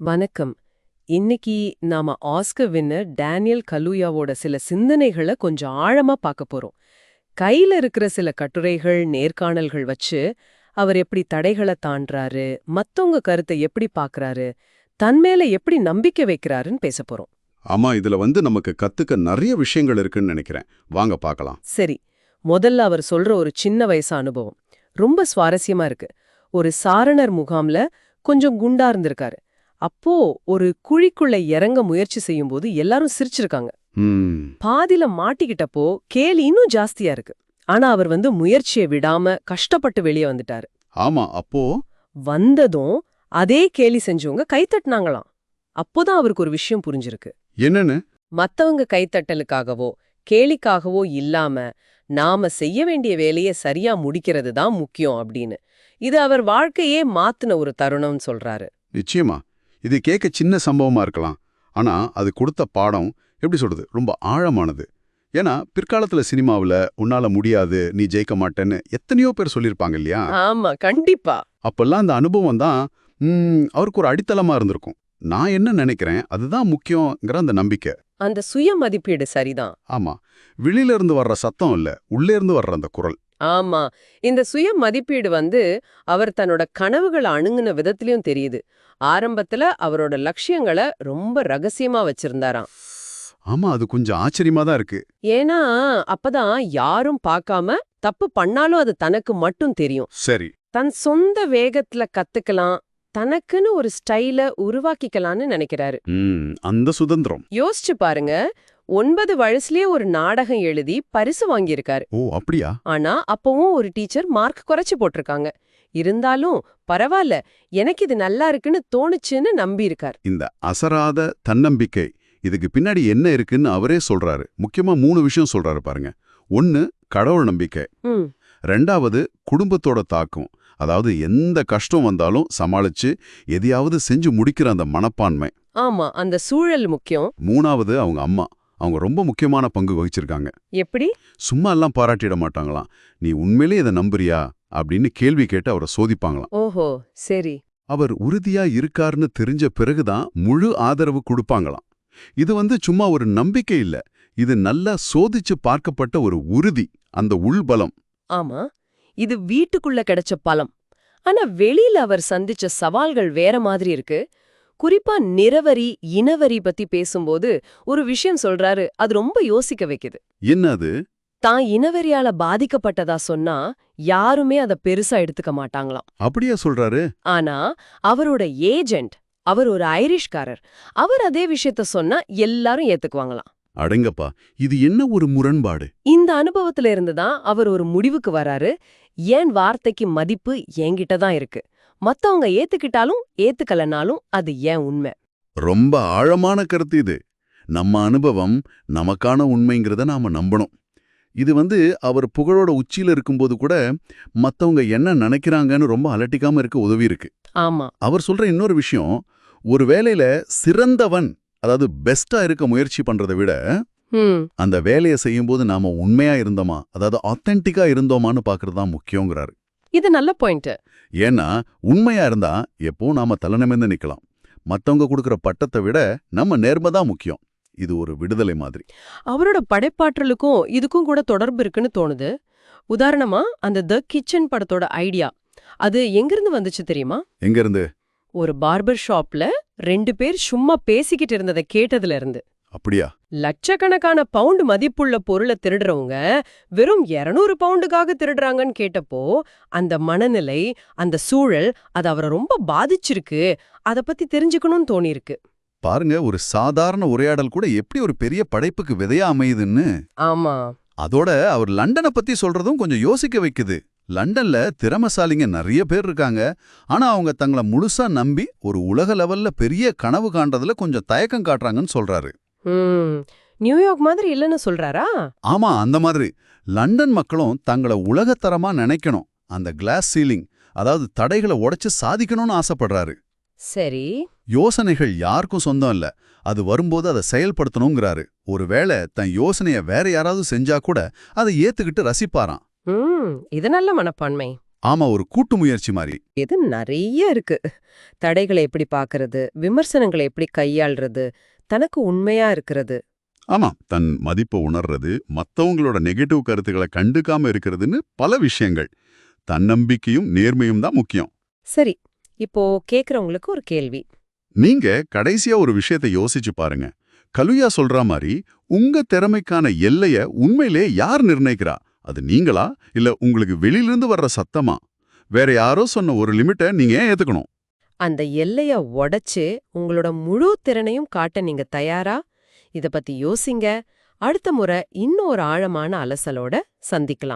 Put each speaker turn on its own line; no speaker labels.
வணக்கம். இன்னைக்கு நாம ஆஸ்கர் வின்னர் டேனியல் கலூயாவோட சில சிந்தனைகளை கொஞ்சம் ஆழமா பார்க்க போறோம். கையில இருக்கிற சில கட்டுரைகள் நேர்காணல்கள் வச்சு அவர் எப்படி தடைகளை தாண்டுறாரு மத்தவங்க கருத்தை எப்படி பார்க்கறாரு தன் மேல எப்படி நம்பிக்கை வைக்கிறாருன்னு பேச போறோம்.
ஆமா இதுல வந்து நமக்கு கத்துக்க நிறைய விஷயங்கள் இருக்குன்னு நினைக்கிறேன். வாங்க பார்க்கலாம்.
சரி முதல்ல அவர் சொல்ற ஒரு சின்ன வயசு அனுபவம். ரொம்ப சுவாரஸ்யமா இருக்கு. ஒரு சாரணர் முகாம்ல கொஞ்சம் குண்டா இருந்திருக்காரு. அப்போ ஒரு குழிக்குள்ள இறங்க முயற்சி செய்யும்போது எல்லாரும் சிரிச்சிருக்காங்க.
ம்.
பாதியில மாட்டிக்கிட்டப்போ கேலி இன்னும் ஜாஸ்தியா இருக்கு. ஆனா அவர் வந்து முயற்சியை விடாம கஷ்டப்பட்டு வெளியே வந்துட்டாரு.
ஆமா அப்போ?
வந்ததும் அதே கேலி செஞ்சவங்க கைத்தட்டினாங்களாம் அப்போதான் அவருக்கு ஒரு விஷயம் புரிஞ்சிருக்கு.
என்னன்னு?
மத்தவங்க கைத்தட்டலுக்காகவோ கேலிக்காகவோ இல்லாம நாம செய்ய வேண்டிய வேலையை சரியா முடிக்கிறது தான் முக்கியம் அப்படின்னு. இது அவர் வாழ்க்கையே மாத்துன ஒரு தருணம்னு சொல்றாரு.
நிச்சயமா. இது கேட்க சின்ன சம்பவமா இருக்கலாம். ஆனா அது கொடுத்த பாடம் எப்படி சொல்றது? ரொம்ப ஆழமானது. ஏன்னா பிற்காலத்துல சினிமாவுல உன்னால முடியாது நீ ஜெயிக்க மாட்டேன்னு எத்தனையோ பேர் சொல்லியிருப்பாங்க இல்லையா?
ஆமா கண்டிப்பா.
அப்பெல்லாம் அந்த அனுபவம் தான் அவருக்கு ஒரு அடித்தளமா இருந்திருக்கும். நான் என்ன நினைக்கிறேன் அதுதான் முக்கியங்கிற அந்த நம்பிக்கை.
அந்த சுய மதிப்பீடு சரிதான்.
ஆமா. வெளியில இருந்து வர்ற சத்தம் இல்ல உள்ளே இருந்து வர்ற அந்த குரல்.
ஆமா. இந்த சுய மதிப்பீடு வந்து அவர் தன்னோட கனவுகளை அணுகுன விதத்திலயும் தெரியுது. ஆரம்பத்துல அவரோட லட்சியங்களை ரொம்ப ரகசியமா வச்சிருந்தாராம்.
ஆமா அது கொஞ்சம் ஆச்சரியமா தான் இருக்கு.
ஏன்னா அப்பதான் யாரும் பார்க்காம தப்பு பண்ணாலும் அது தனக்கு மட்டும் தெரியும்.
சரி.
தன் சொந்த வேகத்துல கத்துக்கலாம் தனக்குன்னு ஒரு ஸ்டைல உருவாக்கிக்கலாம்னு நினைக்கிறாரு.
அந்த சுதந்திரம்.
யோசிச்சு பாருங்க ஒன்பது வயசுலயே ஒரு நாடகம் எழுதி பரிசு வாங்கியிருக்காரு.
ஓ அப்படியா?
ஆனா அப்பவும் ஒரு டீச்சர் மார்க் குறைச்சு போட்டிருக்காங்க. இருந்தாலும் பரவாயில்ல எனக்கு இது நல்லா இருக்குன்னு தோணுச்சுன்னு நம்பி இருக்கார்
இந்த அசராத தன்னம்பிக்கை இதுக்கு பின்னாடி என்ன இருக்குன்னு அவரே சொல்றாரு. முக்கியமா மூணு விஷயம் சொல்றாரு பாருங்க. ஒன்னு கடவுள் நம்பிக்கை. ரெண்டாவது குடும்பத்தோட தாக்கம். அதாவது எந்த கஷ்டம் வந்தாலும் சமாளிச்சு எதையாவது செஞ்சு முடிக்கிற அந்த மனப்பான்மை.
ஆமா அந்த சூழல் முக்கியம்.
மூணாவது அவங்க அம்மா. அவங்க ரொம்ப முக்கியமான பங்கு வகிச்சிருக்காங்க.
எப்படி?
சும்மா எல்லாம் பாராட்டிட மாட்டாங்களாம். நீ உண்மையிலே இதை நம்புறியா? அப்படின்னு கேள்வி கேட்டு அவரை சோதிப்பாங்களாம்.
ஓஹோ சரி.
அவர் உறுதியா இருக்காருன்னு தெரிஞ்ச பிறகுதான் முழு ஆதரவு கொடுப்பாங்களாம். இது வந்து சும்மா ஒரு நம்பிக்கை இல்ல. இது நல்லா சோதிச்சு பார்க்கப்பட்ட ஒரு உறுதி அந்த உள்பலம்.
ஆமா இது வீட்டுக்குள்ள கிடைச்ச பலம். ஆனா வெளியில அவர் சந்திச்ச சவால்கள் வேற மாதிரி இருக்கு. குறிப்பா நிறவரி இனவரி பத்தி பேசும்போது ஒரு விஷயம் சொல்றாரு. அது ரொம்ப யோசிக்க வைக்குது.
என்ன அது
தான் இனவெறியால பாதிக்கப்பட்டதா சொன்னா யாருமே அத பெருசா எடுத்துக்க மாட்டாங்களாம்.
அப்படியா சொல்றாரு?
ஆனா அவரோட ஏஜெண்ட் அவர் ஒரு ஐரிஷ்காரர். அவர் அதே விஷயத்த சொன்னா எல்லாரும் ஏத்துக்குவாங்களாம்.
அடங்கப்பா இது என்ன ஒரு முரண்பாடு?
இந்த அனுபவத்துல இருந்து தான் அவர் ஒரு முடிவுக்கு வராரு. ஏன் வார்த்தைக்கு மதிப்பு என்கிட்ட தான் இருக்கு. மத்தவங்க ஏத்துக்கிட்டாலும் ஏத்துக்கலனாலும் அது ஏன் உண்மை?
ரொம்ப ஆழமான கருத்து இது. நம்ம அனுபவம் நமக்கான உண்மைங்கிறத நாம நம்பணும். இது வந்து அவர் புகழோட உச்சியில இருக்கும்போது கூட மத்தவங்க என்ன நினைக்கிறாங்கன்னு ரொம்ப அலட்டிக்காம இருக்க உதவி இருக்கு.
ஆமா.
அவர் சொல்ற இன்னொரு விஷயம் ஒரு வேலையில சிறந்தவன் அதாவது பெஸ்டா இருக்க முயற்சி பண்றதை விட அந்த வேலையை செய்யும்போது நாம உண்மையா இருந்தோமா அதாவது ஆத்தென்டிக்கா இருந்தோமான்னு பாக்குறது தான் முக்கியங்கிறாரு.
இது நல்ல பாயிண்ட்
ஏன்னா உண்மையா இருந்தா எப்போ நாம தலைநிமிர்ந்து நிக்கலாம். மத்தவங்க கொடுக்கிற பட்டத்தை விட நம்ம நேர்மை தான் முக்கியம். இது ஒரு விடுதலை மாதிரி.
அவரோட படைப்பாற்றலுக்கும் இதுக்கும் கூட தொடர்பு இருக்குன்னு தோணுது. உதாரணமா அந்த த கிச்சன் படத்தோட ஐடியா. அது எங்கிருந்து வந்துச்சு தெரியுமா?
எங்க இருந்து
ஒரு பார்பர் ஷாப்ல ரெண்டு பேர் சும்மா பேசிக்கிட்டு இருந்ததை கேட்டதுல இருந்து.
அப்படியா?
லட்சக்கணக்கான பவுண்டு மதிப்புள்ள பொருளை திருடுறவங்க வெறும் 200 பவுண்டுக்காக திருடுறாங்கன்னு கேட்டப்போ அந்த மனநிலை அந்த சூழல் அது அவரை ரொம்ப பாதிச்சிருக்கு. அத பத்தி தெரிஞ்சுக்கணும்னு தோணியிருக்கு.
பாருங்க ஒரு சாதாரண உரையாடல் கூட எப்படி ஒரு பெரிய படைப்புக்கு விதையா அமையுதுன்னு.
ஆமா.
அதோட அவர் லண்டனை பத்தி சொல்றதும் கொஞ்சம் யோசிக்க வைக்குது. லண்டன்ல திறமசாலிங்க நிறைய பேர் இருக்காங்க. ஆனா அவங்க தங்களை முழுசா நம்பி ஒரு உலக லெவல்ல பெரிய கனவு காண்றதுல கொஞ்சம் தயக்கம் காட்டுறாங்கன்னு சொல்றாரு.
நியூயார்க் மாதிரி இல்லைன்னு சொல்றாரா?
ஆமா அந்த மாதிரி. லண்டன் மக்களும் தங்களை உலகத்தரமா நினைக்கணும். அந்த கிளாஸ் சீலிங் அதாவது தடைகளை உடைச்சு சாதிக்கணும்னு ஆசைப்படுறாரு.
சரி.
யோசனைகள் யாருக்கும் சொந்தம் இல்ல. அது வரும்போது அதை செயல்படுத்தணுங்கிறாரு. ஒருவேளை தன் யோசனைய வேற யாராவது செஞ்சா கூட அதை ஏத்துக்கிட்டு ரசிப்பாராம்.
இது நல்ல மனப்பான்மை.
ஆமா ஒரு கூட்டு முயற்சி மாதிரி.
இது நிறைய இருக்கு. தடைகளை எப்படி பார்க்கறது விமர்சனங்களை எப்படி கையாள்றது? தனக்கு உண்மையா இருக்கிறது.
ஆமா தன் மதிப்பை உணர்றது மத்தவங்களோட நெகட்டிவ் கருத்துக்களை கண்டுக்காம இருக்கிறதுன்னு பல விஷயங்கள். தன்னம்பிக்கையும் நேர்மையும் தான் முக்கியம்.
சரி இப்போ கேக்குறவங்களுக்கு ஒரு கேள்வி.
நீங்க கடைசியா ஒரு விஷயத்தை யோசிச்சு பாருங்க. கலுயா சொல்ற மாதிரி உங்க திறமைக்கான எல்லைய உண்மையிலே யார் நிர்ணயிக்கிறா? அது நீங்களா? இல்ல உங்களுக்கு வெளியிலிருந்து வர்ற சத்தமா? வேற யாரோ சொன்ன ஒரு லிமிட்டை நீங்க ஏன் ஏத்துக்கணும்?
அந்த எல்லைய உடைச்சு உங்களோட முழு திறனையும் காட்ட நீங்க தயாரா? இத பத்தி யோசிங்க. அடுத்த முறை இன்னும் ஒரு ஆழமான அலசலோட சந்திக்கலாம்.